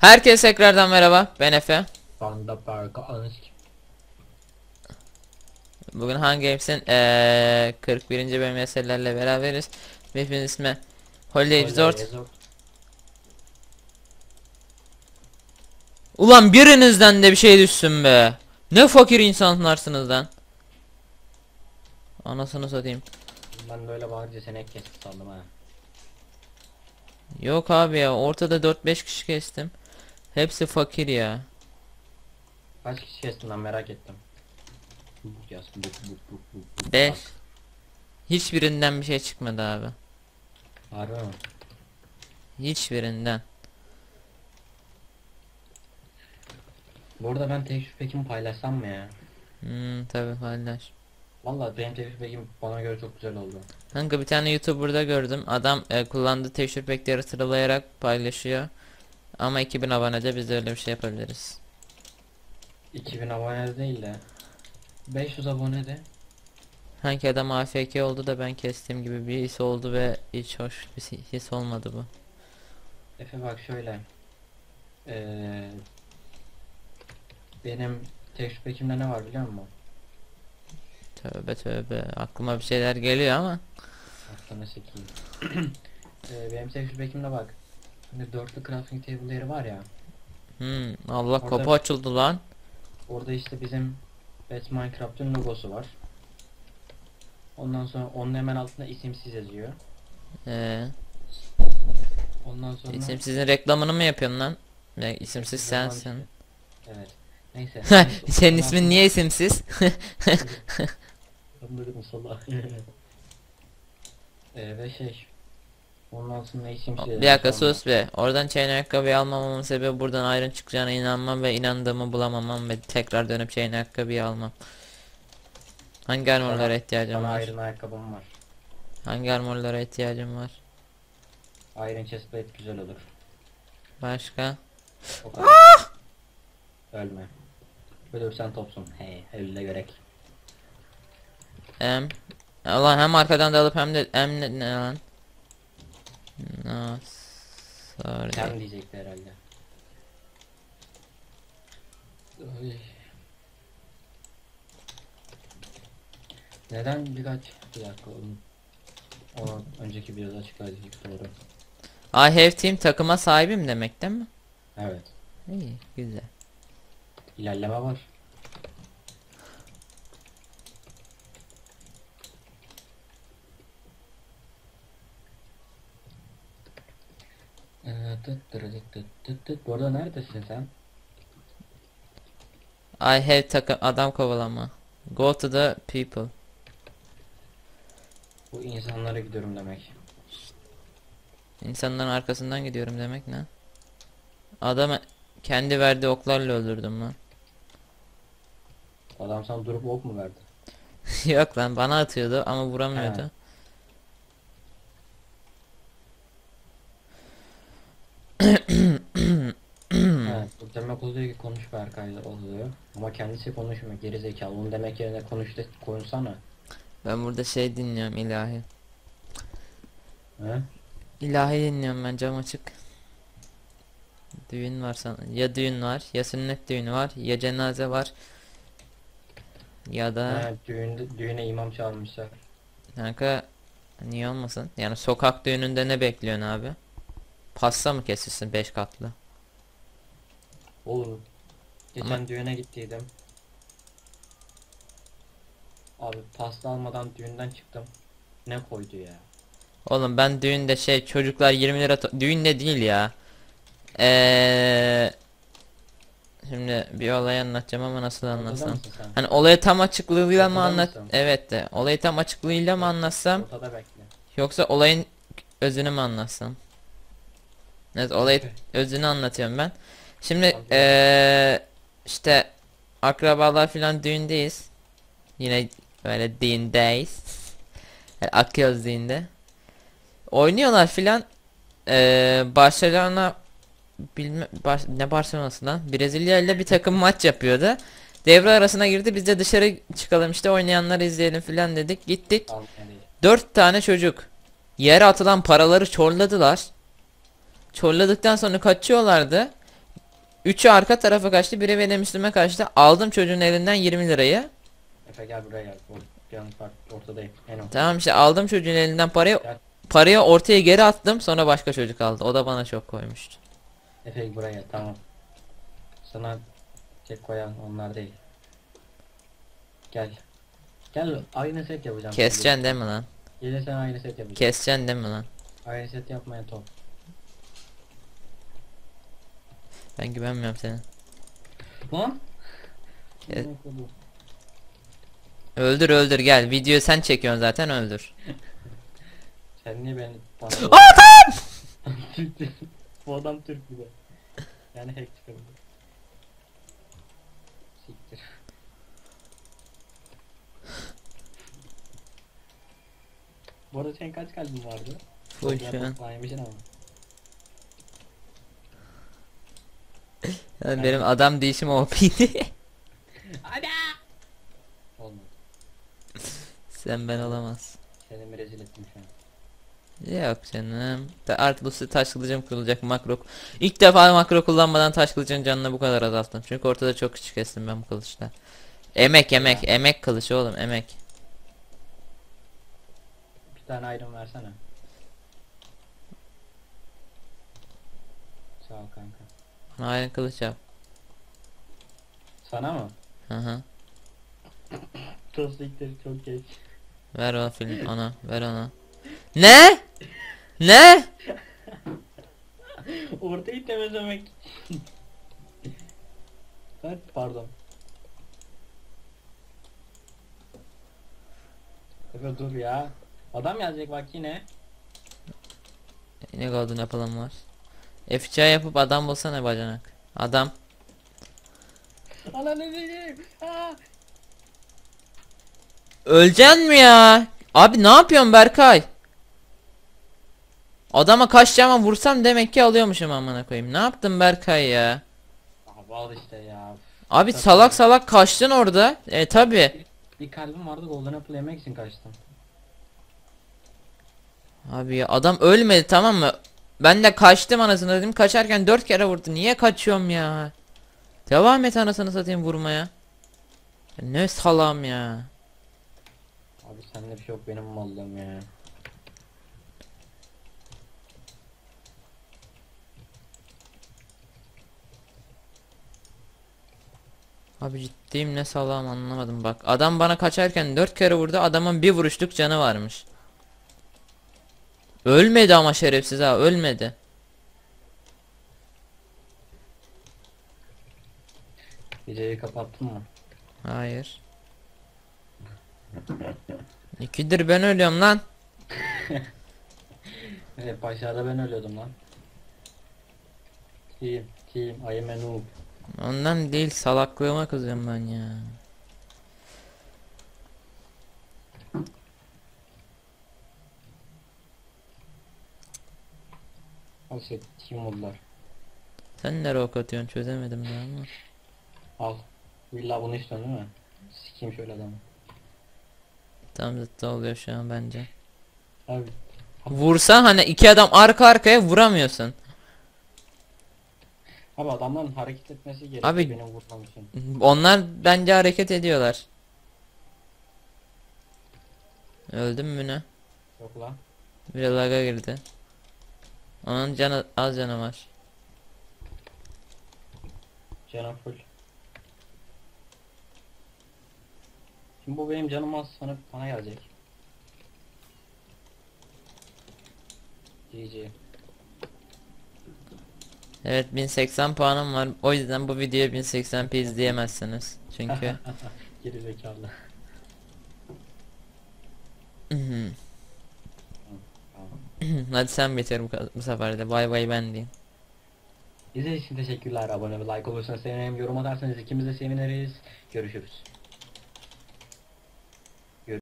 Herkese tekrardan merhaba. Ben Efe. Bugün Hunger Games'in eee 41. bölüm meselelerle beraberiz. Map'in ismi Holiday Resort. Ulan birinizden de bir şey düşsün be. Ne fakir insanlarsınız lan. Anasını satayım. Ben böyle bağırınca seni ek kesip sandım ha. Yok abi ya ortada 4-5 kişi kestim. Hepsi fakir ya. Kaç kişi kestin lan merak ettim. Yaz, buk, buk, buk, buk, buk. 5. Bak, Hiçbirinden bir şey çıkmadı abi. Harbi mi? Hiçbirinden. Bu arada ben tecrübe pekimi paylaşsam mı ya? Hmm tabi paylaş. Vallahi benim tecrübe pekim bana göre çok güzel oldu. Kanka bir tane YouTuber'da gördüm. Adam e, kullandığı teşhir pekleri sıralayarak paylaşıyor. Ama 2000 abonede biz de öyle bir şey yapabiliriz. 2000 abone değil de 500 abone de Hangi adam AFK oldu da ben kestiğim gibi bir his oldu ve hiç hoş bir his olmadı bu. Efe bak şöyle. Ee, benim tecrübe pekimde ne var biliyor musun? Tövbe tövbe aklıma bir şeyler geliyor ama. Aklını sekeyim. ee, benim tecrübe pekimde bak. Hani dörtlü crafting table yeri var ya. Hmm, Allah Orada- kapı açıldı lan. Orada işte bizim Best Minecraft'ın logosu var. Ondan sonra onun hemen altında isimsiz yazıyor. Ee, Ondan sonra isimsizin reklamını mı yapıyorsun lan? Ya, isimsiz sensin. işte. Evet. Neyse. Senin ismin niye isimsiz? Anladım salak. ee, ve şey. Onun altında bir dakika sus be. Oradan chain ayakkabıyı almamamın sebebi buradan iron çıkacağına inanmam ve inandığımı bulamamam ve tekrar dönüp chain ayakkabıyı almam. Hangi armorlara ihtiyacım var? iron ayakkabım var. Hangi armorlara ihtiyacım var? Iron chestplate güzel olur. Başka? O kadar. Ölme. Ölürsen topsun. Hey, öyle gerek. M. Ulan hem arkadan da alıp hem de M ne, ne lan? Sorry. Sen diyecekti herhalde. Ay. Neden birkaç bir dakika onun onu önceki biraz açıklayacak doğru. I have team takıma sahibim demek değil mi? Evet. İyi, güzel. ilerleme var. Ee, tıt neredesin sen? I have takım adam kovalama. Go to the people. Bu insanlara gidiyorum demek. İnsanların arkasından gidiyorum demek ne? Adamı kendi verdiği oklarla öldürdüm lan. Adam sana durup ok mu verdi? Yok lan bana atıyordu ama vuramıyordu. He. Evet, bu demek oluyor ki konuş Berkay'la oluyor. Ama kendisi konuşmuyor geri zekalı. Onu demek yerine konuş de konuşsana. Ben burada şey dinliyorum ilahi. He? İlahi dinliyorum ben cam açık. Düğün var sana. Ya düğün var, ya sünnet düğünü var, ya cenaze var. Ya da He, düğünde, düğüne imam çağırmışlar. kanka niye olmasın? Yani sokak düğününde ne bekliyorsun abi? Pasta mı kesilsin 5 katlı? Olur. Geçen Ama- düğüne gittiydim. Abi pasta almadan düğünden çıktım. Ne koydu ya? Oğlum ben düğünde şey çocuklar 20 lira to- düğünde değil ya. Eee Şimdi bir olay anlatacağım ama nasıl anlatsam? Hani olayı tam açıklığıyla mı anlat? mısın? Evet de. Olayı tam açıklığıyla mı anlatsam yoksa olayın özünü mü anlatsam? Evet olayı özünü anlatıyorum ben. Şimdi eee işte akrabalar filan düğündeyiz. Yine böyle düğündeyiz. Yani akıyoruz düğünde. Oynuyorlar filan. Eee Barcelona bilme Bar- ne Barcelona'sı lan? Brezilya ile bir takım maç yapıyordu. Devre arasına girdi. Biz de dışarı çıkalım işte oynayanları izleyelim filan dedik. Gittik. Dört tane çocuk yere atılan paraları çorladılar. Çorladıktan sonra kaçıyorlardı. Üçü arka tarafa kaçtı. Biri benim üstüme kaçtı. Aldım çocuğun elinden 20 lirayı. Efe gel buraya gel. Yanlış var. Ortadayım. En. Tamam işte aldım çocuğun elinden parayı. Gel. Parayı ortaya geri attım. Sonra başka çocuk aldı. O da bana çok koymuştu. Efe buraya gel. Tamam. Sana tek koyan onlar değil. Gel. Gel aynı set yapacağım. Keseceksin değil mi lan? Gelirsen aynı set yapacağım. Keseceksin değil mi lan? Aynı set yapmaya top. Ben güvenmiyorum sana. Lan? Kodu? Öldür öldür gel. Video sen çekiyorsun zaten öldür. Sen niye beni bana... Adam! Bu adam Türk bir de. Yani hack çıkardı. Siktir. Bu arada senin kaç kalbin vardı? Full şu an. Toplamışsın ama. Yani benim adam değişim OP'ydi. Olmadı. sen ben olamaz. Seni mi rezil ettim şu an? Yok canım. Ta artık bu taş kılıcım kırılacak makro. İlk defa makro kullanmadan taş kılıcın canını bu kadar azalttım. Çünkü ortada çok küçük kestim ben bu kılıçla. Emek emek emek kılıç oğlum emek. Bir tane iron versene. Sağ ol kanka. Aynen kılıç yap. Sana mı? Hı hı. Tostikleri çok geç. Ver o film ona ver ona. Ne? Ne? Ortayı temizlemek. evet pardon. Efe dur ya. Adam yazacak bak yine. Ne golden yapalım var. F3 yapıp adam bulsana bacanak. Adam. Ananı diyeyim. Aa! Öleceksin mi ya? Abi ne yapıyorsun Berkay? Adama kaçacağıma vursam demek ki alıyormuşum amına koyayım. Ne yaptın Berkay ya? Abi al işte ya. Abi salak salak kaçtın orada. E tabi. Bir kalbim vardı Golden Apple yemek için kaçtım. Abi ya adam ölmedi tamam mı? Ben de kaçtım anasını dedim. Kaçarken dört kere vurdu. Niye kaçıyorum ya? Devam et anasını satayım vurmaya. Ne salam ya. Abi sende bir şey yok benim mallığım ya. Abi ciddiyim ne salam anlamadım bak. Adam bana kaçarken dört kere vurdu. Adamın bir vuruşluk canı varmış. Ölmedi ama şerefsiz ha ölmedi. Videoyu kapattın mı? Hayır. İkidir ben ölüyorum lan. Evet başlarda ben ölüyordum lan. Team, team, I am a noob. Ondan değil salaklığıma kızıyorum ben ya. Şey, team modlar. Sen nereye ok atıyorsun çözemedim ya ama. Al. İlla bunu istiyorsun değil mi? Sikeyim şöyle adamı. Tam zıttı oluyor şu an bence. Abi. Vursan hani iki adam arka arkaya vuramıyorsun. Abi adamların hareket etmesi gerekiyor Abi- benim vurmam için. Onlar bence hareket ediyorlar. Öldüm mü ne? Yok lan. Bir laga girdi. Onun canı az canı var. Canım full. Şimdi bu benim canım az sanıp bana gelecek. GG. Evet 1080 puanım var. O yüzden bu videoyu 1080p izleyemezsiniz. Çünkü Geri zekalı. Hadi sen bitir bu, bu sefer de. Bay bay ben diyeyim. İzlediğiniz için teşekkürler. Abone ve like olursanız sevinirim. Yorum atarsanız ikimiz de seviniriz. Görüşürüz.